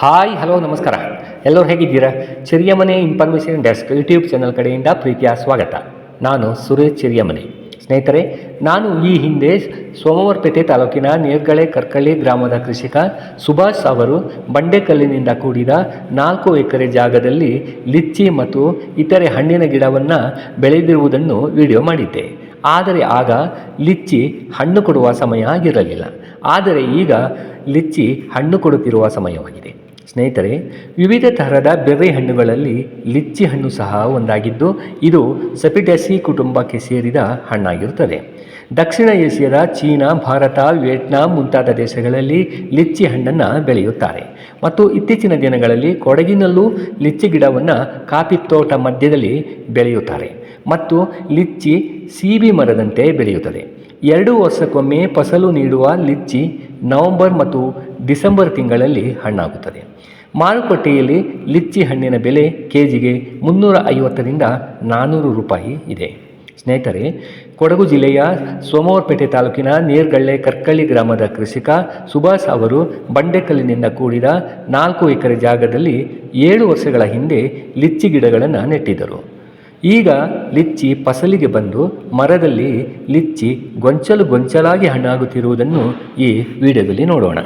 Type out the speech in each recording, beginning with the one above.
Hi hello ನಮಸ್ಕಾರ. ಎಲ್ಲರೂ ಹೇಗಿದ್ದೀರಾ? Chiriyamane information desk YouTube channel ಕಡೆಯಿಂದ ಪ್ರೀತಿಯ ಸ್ವಾಗತ. ನಾನು ಸುರೇಶ್ ಚಿರಿಯಮನೆ ಸ್ನೇಹಿತರೆ, ನಾನು ಈ ಹಿಂದೆ ಸೋಮವಾರಪೇಟೆ ತಾಲೂಕಿನ ನೇರ್ಗಳೆ ಕರ್ಕಳ್ಳಿ ಗ್ರಾಮದ ಕೃಷಿಕ ಸುಭಾಷ್ ಅವರು ಬಂಡೆಕಲ್ಲಿನಿಂದ ಕೂಡಿದ ನಾಲ್ಕು ಎಕರೆ ಜಾಗದಲ್ಲಿ ಲಿಚ್ಚಿ ಮತ್ತು ಇತರೆ ಹಣ್ಣಿನ ಗಿಡವನ್ನು ಬೆಳೆದಿರುವುದನ್ನು ವಿಡಿಯೋ ಮಾಡಿದ್ದೆ. ಆದರೆ ಆಗ ಲಿಚ್ಚಿ ಹಣ್ಣು ಕೊಡುವ ಸಮಯ ಆಗಿರಲಿಲ್ಲ. ಆದರೆ ಈಗ ಲಿಚ್ಚಿ ಹಣ್ಣು ಕೊಡುತ್ತಿರುವ ಸಮಯವಾಗಿದೆ. ಸ್ನೇಹಿತರೆ, ವಿವಿಧ ತರಹದ ಬೆರ್ರಿ ಹಣ್ಣುಗಳಲ್ಲಿ ಲಿಚ್ಚಿ ಹಣ್ಣು ಸಹ ಒಂದಾಗಿದ್ದು, ಇದು ಸಪಿಟಸಿ ಕುಟುಂಬಕ್ಕೆ ಸೇರಿದ ಹಣ್ಣಾಗಿರುತ್ತದೆ. ದಕ್ಷಿಣ ಏಷ್ಯಾದ ಚೀನಾ, ಭಾರತ, ವಿಯೆಟ್ನಾಂ ಮುಂತಾದ ದೇಶಗಳಲ್ಲಿ ಲಿಚ್ಚಿ ಹಣ್ಣನ್ನು ಬೆಳೆಯುತ್ತಾರೆ. ಮತ್ತು ಇತ್ತೀಚಿನ ದಿನಗಳಲ್ಲಿ ಕೊಡಗಿನಲ್ಲೂ ಲಿಚ್ಚಿ ಗಿಡವನ್ನು ಕಾಫಿ ತೋಟ ಮಧ್ಯದಲ್ಲಿ ಬೆಳೆಯುತ್ತಾರೆ. ಮತ್ತು ಲಿಚ್ಚಿ ಸೀಬಿ ಮರದಂತೆ ಬೆಳೆಯುತ್ತದೆ. ಎರಡು ವರ್ಷಕ್ಕೊಮ್ಮೆ ಫಸಲು ನೀಡುವ ಲಿಚ್ಚಿ ನವೆಂಬರ್ ಮತ್ತು ಡಿಸೆಂಬರ್ ತಿಂಗಳಲ್ಲಿ ಹಣ್ಣಾಗುತ್ತದೆ. ಮಾರುಕಟ್ಟೆಯಲ್ಲಿ ಲಿಚ್ಚಿ ಹಣ್ಣಿನ ಬೆಲೆ ಕೆ ಜಿಗೆ ಮುನ್ನೂರ ಐವತ್ತರಿಂದ ನಾನ್ನೂರು ರೂಪಾಯಿ ಇದೆ. ಸ್ನೇಹಿತರೆ, ಕೊಡಗು ಜಿಲ್ಲೆಯ ಸೋಮವಾರಪೇಟೆ ತಾಲೂಕಿನ ನೀರ್ಗಳ್ಳೆ ಕರ್ಕಳ್ಳಿ ಗ್ರಾಮದ ಕೃಷಿಕ ಸುಭಾಷ್ ಅವರು ಬಂಡೆಕಲ್ಲಿನಿಂದ ಕೂಡಿದ ನಾಲ್ಕು ಎಕರೆ ಜಾಗದಲ್ಲಿ ಏಳು ವರ್ಷಗಳ ಹಿಂದೆ ಲಿಚ್ಚಿ ಗಿಡಗಳನ್ನು ನೆಟ್ಟಿದ್ದರು. ಈಗ ಲಿಚ್ಚಿ ಫಸಲಿಗೆ ಬಂದು ಮರದಲ್ಲಿ ಲಿಚ್ಚಿ ಗೊಂಚಲು ಗೊಂಚಲಾಗಿ ಹಣ್ಣಾಗುತ್ತಿರುವುದನ್ನು ಈ ವಿಡಿಯೋದಲ್ಲಿ ನೋಡೋಣ.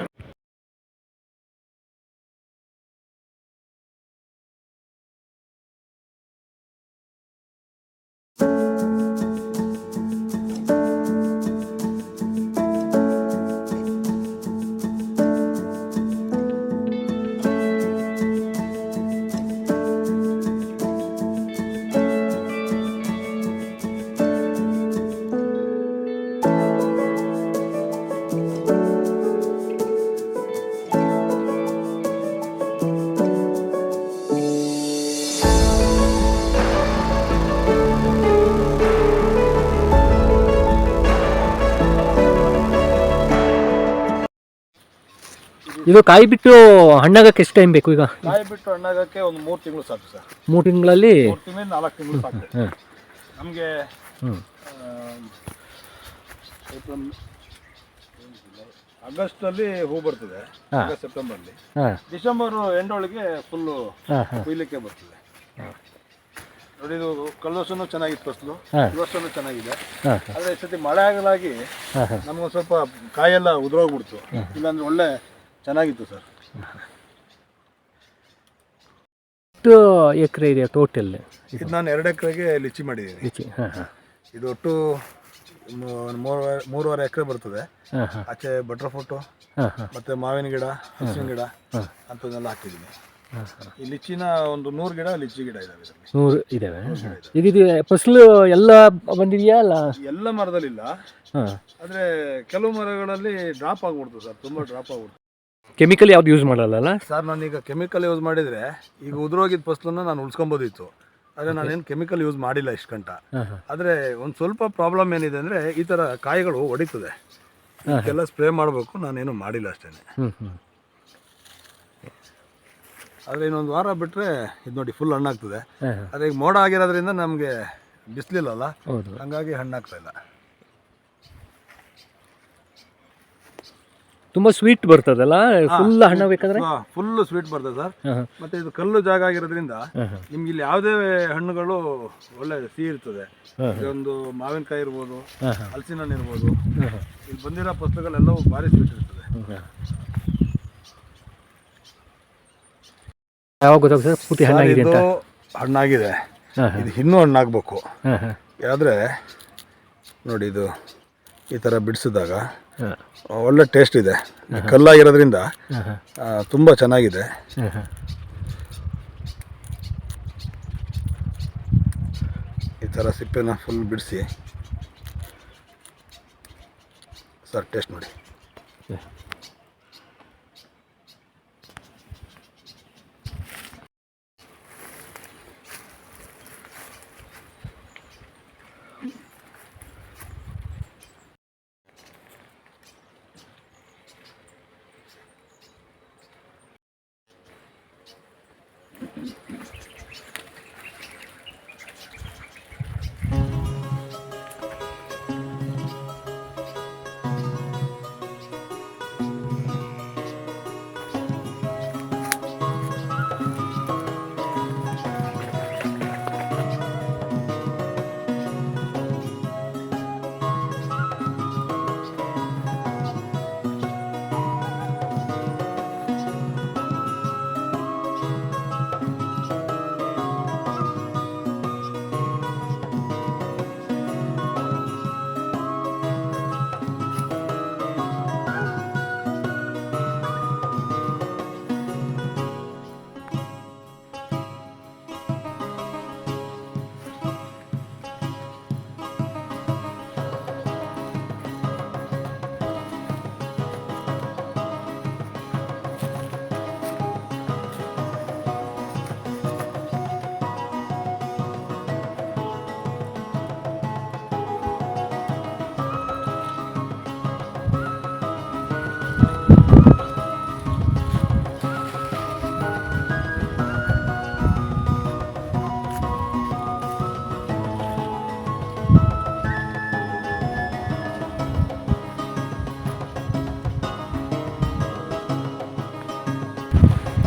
ಇದು ಕಾಯಿ ಬಿಟ್ಟು ಹಣ್ಣಾಗಕ್ಕೆ ಎಷ್ಟು ಟೈಮ್ ಬೇಕು ಈಗ? ಕಾಯಿ ಬಿಟ್ಟು ಹಣ್ಣಾಗಕ್ಕೆ ಒಂದು ಮೂರು ತಿಂಗಳು ಸಾಕು ಸರ್. ಮೂರು ತಿಂಗಳಲ್ಲಿ? ಮೂರು ತಿಂಗಳು ನಾಲ್ಕು ತಿಂಗಳು ಸಾಕು. ನಮಗೆ ಆಗಸ್ಟ್ ಅಲ್ಲಿ ಹೂ ಬರ್ತದೆ. ಆಗಸ್ಟ್ ಸೆಪ್ಟೆಂಬರ್ ಹಾಂ. ಡಿಸೆಂಬರ್ ಎಂಡ್ ಒಳಗೆ ಫುಲ್ಲು ಕೊಯ್ಲಿಕ್ಕೆ ಬರ್ತದೆ. ನೋಡಿ ಇದು ಕಳೆದ ವರ್ಷನೂ ಚೆನ್ನಾಗಿತ್ತು ಫಸಲು. ಈ ವರ್ಷನೂ ಚೆನ್ನಾಗಿದೆ. ಆದರೆ ಈ ಸತಿ ಮಳೆ ಆಗಲಾಗಿ ನಮಗೊಂದು ಸ್ವಲ್ಪ ಕಾಯೆಲ್ಲ ಉದುರೋಗ್ಬಿಡ್ತು. ಇಲ್ಲಾಂದ್ರೆ ಒಳ್ಳೆ ಚೆನ್ನಾಗಿತ್ತು ಸರ್. ಎಷ್ಟು ಎಕರೆ ಇದೆ ಟೋಟಲ್ ಇದು ನಾನು ಎರಡು ಎಕರೆಗೆ ಲಿಚಿ ಮಾಡಿದ್ದೀನಿ. ಲಿಚಿ ಹಾಂ ಹಾಂ. ಇದು ಒಟ್ಟು ಮೂರುವರೆ ಮೂರುವರೆ ಎಕರೆ ಬರ್ತದೆ. ಹಾಂ ಹಾಂ. ಆಚೆ ಬಟರ್ ಫೋಟೋ ಹಾಂ ಹಾಂ. ಮತ್ತೆ ಮಾವಿನ ಗಿಡ ಹಸಿನ ಗಿಡ. ಅಂಥದ್ದನ್ನೆಲ್ಲ ಹಾಕಿದ್ದೀನಿ. ಈ ಲಿಚ್ಚಿನ ಒಂದು ನೂರು ಗಿಡ ಲಿಚ್ಚಿ ಗಿಡ ಇದಾವೆ ಇದರಲ್ಲಿ. ನೂರು ಇದಾವೆ? ಇದು ಫಸಲು ಎಲ್ಲ ಬಂದಿದೆಯಾ ಅಲ್ಲ? ಎಲ್ಲ ಮರದಲ್ಲಿಲ್ಲ. ಹಾಂ. ಆದರೆ ಕೆಲವು ಮರಗಳಲ್ಲಿ ಡ್ರಾಪ್ ಆಗ್ಬಿಡ್ತು ಸರ್ ತುಂಬ ಡ್ರಾಪ್ ಆಗ್ಬಿಡ್ತು. ಕೆಮಿಕಲ್ ಯಾವ್ದು ಯೂಸ್ ಮಾಡಲ್ಲ ಸರ್ ನಾನೀಗ ಕೆಮಿಕಲ್ ಯೂಸ್ ಮಾಡಿದ್ರೆ ಈಗ ಉದುರೋಗಿದ್ದ ಫಸಲನ್ನ ನಾನು ಉಳ್ಸ್ಕೊಬೋದಿತ್ತು. ಆದರೆ ನಾನೇನು ಕೆಮಿಕಲ್ ಯೂಸ್ ಮಾಡಿಲ್ಲ ಇಷ್ಟು ಗಂಟ. ಆದರೆ ಒಂದು ಸ್ವಲ್ಪ ಪ್ರಾಬ್ಲಮ್ ಏನಿದೆ ಅಂದರೆ ಈ ಥರ ಕಾಯಿಗಳು ಹೊಡಿತದೆ. ಎಲ್ಲ ಸ್ಪ್ರೇ ಮಾಡಬೇಕು ನಾನೇನು ಮಾಡಿಲ್ಲ ಅಷ್ಟೇ ಆದ್ರೆ ಇನ್ನೊಂದು ವಾರ ಬಿಟ್ಟರೆ ಇದು ನೋಡಿ ಫುಲ್ ಹಣ್ಣಾಗ್ತದೆ. ಆದರೆ ಈಗ ಮೋಡ ಆಗಿರೋದ್ರಿಂದ ನಮಗೆ ಬಿಸಿಲಿಲ್ಲಲ್ಲ? ಹಂಗಾಗಿ ಹಣ್ಣಾಗ್ತಾ ಇಲ್ಲ. ತುಂಬ ಸ್ವೀಟ್ ಬರ್ತದಲ್ಲ? ಫುಲ್ ಹಣ್ಣು ಬೇಕಾದ್ರೆ? ಫುಲ್ ಸ್ವೀಟ್ ಬರ್ತದೆ ಸರ್. ಮತ್ತೆ ಇದು ಕಲ್ಲು ಜಾಗ ಆಗಿರೋದ್ರಿಂದ ನಿಮ್ಗೆ ಇಲ್ಲಿ ಯಾವುದೇ ಹಣ್ಣುಗಳು ಒಳ್ಳೆ ಸಿಹಿ ಇರ್ತದೆ. ಒಂದು ಮಾವಿನಕಾಯಿ ಇರ್ಬೋದು ಹಲಸಿನ ಹಣ್ಣು ಇರ್ಬೋದು. ಇಲ್ಲಿ ಬಂದಿರೋ ಪುಸ್ತಕಗಳೆಲ್ಲವೂ ಭಾರಿ ಸ್ವೀಟ್ ಇರ್ತದೆ. ಯಾವಾಗ ಗೊತ್ತಾಗ್ತದೆ ಪೂರ್ತಿ ಹಣ್ಣಾಗಿದೆ ಅಂತ? ಹಣ್ಣಾಗಿದೆ. ಇದು ಇನ್ನೂ ಹಣ್ಣಾಗಬೇಕು. ಆದರೆ ನೋಡಿ ಇದು ಈ ಥರ ಬಿಡಿಸಿದಾಗ ಒಳ್ಳೆ ಟೇಸ್ಟ್ ಇದೆ. ಕಲ್ಲಾಗಿರೋದ್ರಿಂದ ತುಂಬ ಚೆನ್ನಾಗಿದೆ. ಈ ಥರ ಸಿಪ್ಪೆನ ಫುಲ್ ಬಿಡಿಸಿ ಸರ್ ಟೇಸ್ಟ್ ನೋಡಿ. Сейчас, сейчас.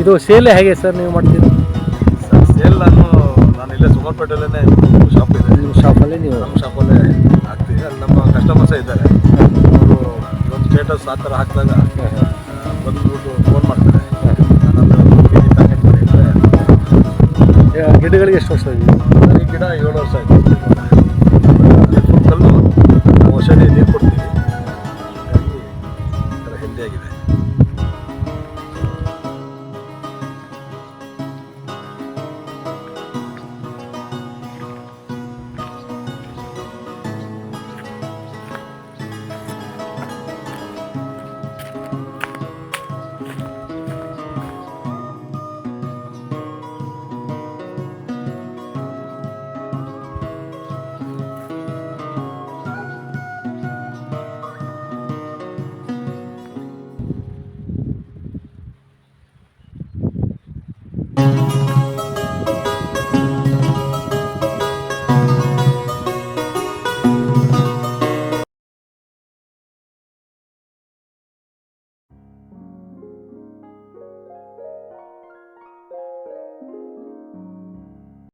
ಇದು ಸೇಲ್ ಹೇಗೆ ಸರ್ ನೀವು ಮಾಡ್ತೀರಿ? ಸರ್ ಸೇಲ್ ನಾನು ನಾನು ಇಲ್ಲೇ ಸುಮಾರ್ಪೇಟೆಲ್ಲೇ ಶಾಪ್ ಇದೆ. ನಿಮ್ಮ ಶಾಪಲ್ಲಿ ನೀವು? ನಮ್ಮ ಶಾಪಲ್ಲೇ ಹಾಕ್ತೀವಿ. ಅಲ್ಲಿ ನಮ್ಮ ಕಸ್ಟಮರ್ಸೇ ಇದ್ದಾರೆ. ಅವರು ಒಂದು ಸ್ಟೇಟಸ್ ಆ ಥರ ಹಾಕಿದಾಗ ಬಂದ್ಬಿಟ್ಟು ಫೋನ್ ಮಾಡ್ತಾರೆ. ಗಿಡಗಳಿಗೆ ಎಷ್ಟು ವರ್ಷ ಆಗಿದೆ? ಈ ಗಿಡ ಏಳು ವರ್ಷ ಆಯಿತು.